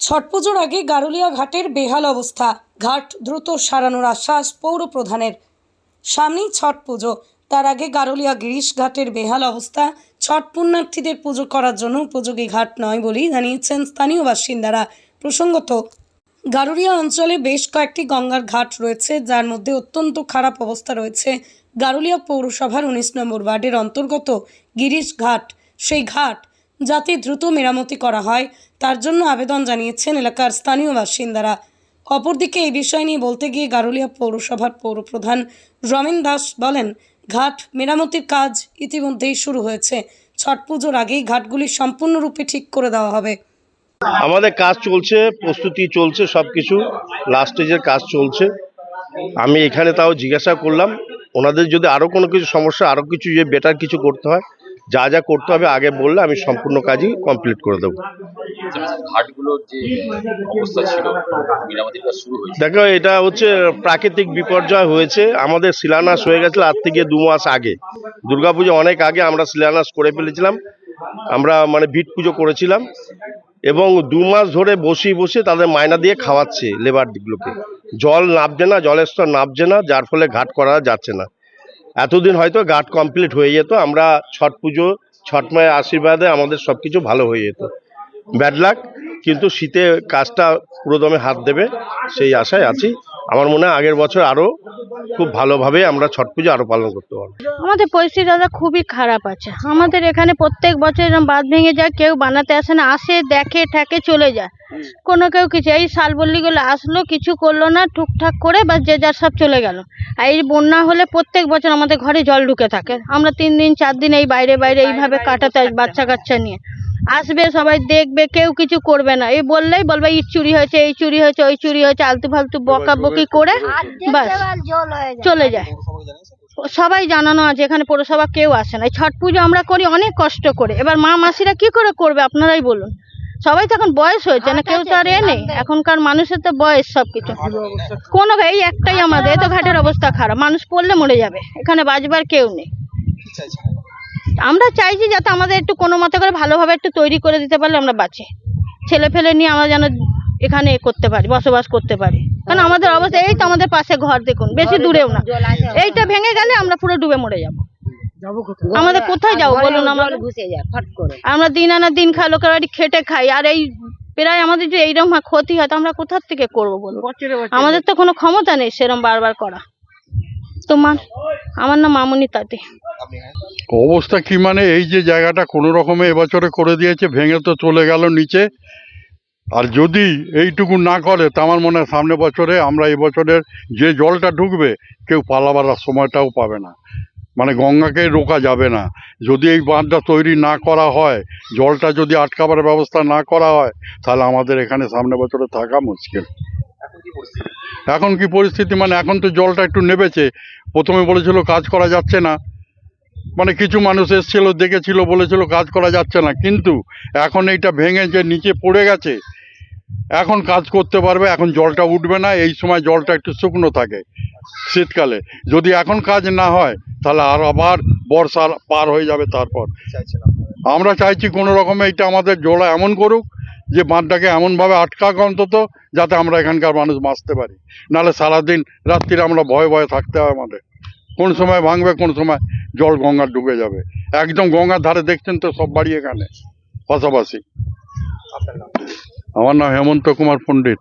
ছট পুজোর আগে গারুলিয়া ঘাটের বেহাল অবস্থা। ঘাট দ্রুত সারানোর আশ্বাস পৌর প্রধানের। সামনেই ছট পুজো। তার আগে গারুলিয়া গিরিশ ঘাটের বেহাল অবস্থা। ছট পুণ্যার্থীদের পুজো করার জন্য উপযোগী ঘাট নয় বলেই জানিয়েছেন স্থানীয় বাসিন্দারা। প্রসঙ্গত, গারুলিয়া অঞ্চলে বেশ কয়েকটি গঙ্গার ঘাট রয়েছে, যার মধ্যে অত্যন্ত খারাপ অবস্থা রয়েছে। গারুলিয়া পৌরসভার উনিশ নম্বর ওয়ার্ডের অন্তর্গত গিরিশ ঘাট। সেই ঘাট যাতে দ্রুত মেরামতি করা হয়। তার জন্য আবেদন জানিয়েছেন এলাকার স্থানীয় বাসিন্দারা। অপরদিকে এই বিষয় নিয়ে বলতে গিয়ে গারুলিয়া পৌরসভার পৌরপ্রধান রমেন দাস বলেন, ঘাট মেরামতির কাজ ইতিমধ্যেই শুরু হয়েছে। ছট পুজোর আগেই ঘাটগুলি সম্পূর্ণরূপে ঠিক করে দেওয়া হবে। আমাদের কাজ চলছে, প্রস্তুতি চলছে সব কিছু লাস্ট স্টেজের কাজ চলছে। আমি এখানে তাও জিজ্ঞাসা করলাম, ওনাদের যদি আরও কোনো কিছু সমস্যা আরও কিছু যে বেটার কিছু করতে হয় যা যা করতে হবে আগে বললে আমি সম্পূর্ণ কাজই কমপ্লিট করে দেবো। শুরু হয়েছে। দেখো এটা হচ্ছে প্রাকৃতিক বিপর্যয় হয়েছে। আমাদের শিলান্যাস হয়ে গেছিল আজ থেকে দু মাস আগে। দুর্গাপুজো অনেক আগে আমরা শিলান্যাস করে ফেলেছিলাম। আমরা মানে ভিট পুজো করেছিলাম। এবং দু মাস ধরে বসে বসে তাদের মায়না দিয়ে খাওয়াচ্ছে লেবার লেবারগুলোকে জল নামছে না জলের স্তর নামছে না যার ফলে ঘাট করা যাচ্ছে না। এতদিন হয়তো গার্ড কমপ্লিট হয়ে যেত, আমরা ছট পুজো, ছট মায়ের আশীর্বাদে আমাদের সব কিছু ভালো হয়ে যেত। ব্যাড লাক কিন্তু শীতে কাজটা পুরোদমে হাত দেবে, সেই আশায় আছি। আমার মনে হয় আগের বছর আরও খুব ভালোভাবে আমরা ছট পুজো আরও পালন করতে পারব। আমাদের পরিস্থিতি দাদা খুবই খারাপ আছে। আমাদের এখানে প্রত্যেক বছর এরকম বাঁধ ভেঙে যায়, কেউ বানাতে আসে না, আসে, দেখে, ঠেকে চলে যায়। কোনো কেউ কিছু, এই শালবল্লিগুলো আসলো, কিছু করল না টুকটাক করে বা যে যার সব চলে গেল। আর এই বন্যা হলে প্রত্যেক বছর আমাদের ঘরে জল ঢুকে থাকে। আমরা তিন দিন, চার দিন এই বাইরে বাইরে এইভাবে কাটাতে বাচ্চা কাচ্চা নিয়ে। আসবে সবাই দেখবে কেউ কিছু করবে না। এই বললেই বলবে ইট চুরি হয়েছে এই চুরি হয়েছে ওই চুরি হয়েছে আলতু ফালতু বকাবকি করে বাস চলে যায়। সবাই জানানো আছে এখানে পৌরসভা কেউ আসে না। এই ছট পুজো আমরা করি অনেক কষ্ট করে। এবার মা মাসিরা কি করে করবে আপনারাই বলুন। সবাই তো এখন বয়স হয়েছে না কেউ তো আর এ নেই। এখনকার মানুষের তো বয়স সবকিছু। কোনো এই একটাই আমাদের তো ঘাটের অবস্থা খারাপ। মানুষ পড়লে মরে যাবে। এখানে বাজবার কেউ নেই। আমরা চাইছি যাতে আমাদের একটু কোনো মতে করে ভালোভাবে একটু তৈরি করে দিতে পারলে আমরা বাঁচি। ছেলে ফেলে নিয়ে আমরা যেন এখানে এ করতে পারি বসবাস করতে পারি। কারণ আমাদের অবস্থা এই তো আমাদের পাশে ঘর দেখুন বেশি দূরেও না। এইটা ভেঙে গেলে আমরা পুরো ডুবে মরে যাব। আমাদের কোথায় যাব বলুন আমরা ঘুষে যায় ফট করে। আমরা দিন আনা দিন খাই লোকের বাড়ি খেটে খাই আর এই প্রায় আমাদের যে এইরকম ক্ষতি হয় তো আমরা কোথার থেকে করব বলুন? আমাদের তো কোনো ক্ষমতা নেই সেরকম বারবার করা। তোমার আমার নাম মামুনি তাঁতি। অবস্থা কি মানে? এই যে জায়গাটা কোনো রকমে এবছরে করে দিয়েছে, ভেঙে তো চলে গেল নিচে। আর যদি এইটুকু না করে, তা আমার মনে হয় সামনে বছরে আমরা এবছরের যে জলটা ঢুকবে, কেউ পালাবার সময়টাও পাবে না। মানে গঙ্গাকে রোকা যাবে না। যদি এই বাঁধটা তৈরি না করা হয়, জলটা যদি আটকাবার ব্যবস্থা না করা হয়, তাহলে আমাদের এখানে সামনে বছরে থাকা মুশকিল। এখন কি পরিস্থিতি? মানে এখন তো জলটা একটু নেবেছে। প্রথমে বলেছিল কাজ করা যাচ্ছে না। মানে কিছু মানুষ এসেছিল, দেখেছিল, বলেছিল, কাজ করা যাচ্ছে না। কিন্তু এখন এইটা ভেঙে যে নিচে পড়ে গেছে, এখন কাজ করতে পারবে, এখন জলটা উঠবে না, এই সময় জলটা একটু শুকনো থাকে শীতকালে। যদি এখন কাজ না হয়, তাহলে আর আবার বর্ষা পার হয়ে যাবে তারপর। আমরা চাইছি কোনো রকমে এটা আমাদের জল এমন করুক, যে বাঁধটাকে এমনভাবে আটকাক অন্তত, যাতে আমরা এখানকার মানুষ বাঁচতে পারি। নাহলে সারাদিন রাত্রিরে আমরা ভয়ে ভয়ে থাকতে হয় আমাদের। কোন সময় ভাঙবে কোন সময় জল গঙ্গা ডুবে যাবে। একদম গঙ্গার ধারে দেখছেন তো সব বাড়ি এখানে পাশাপাশি। আমার নাম হেমন্ত কুমার পণ্ডিত।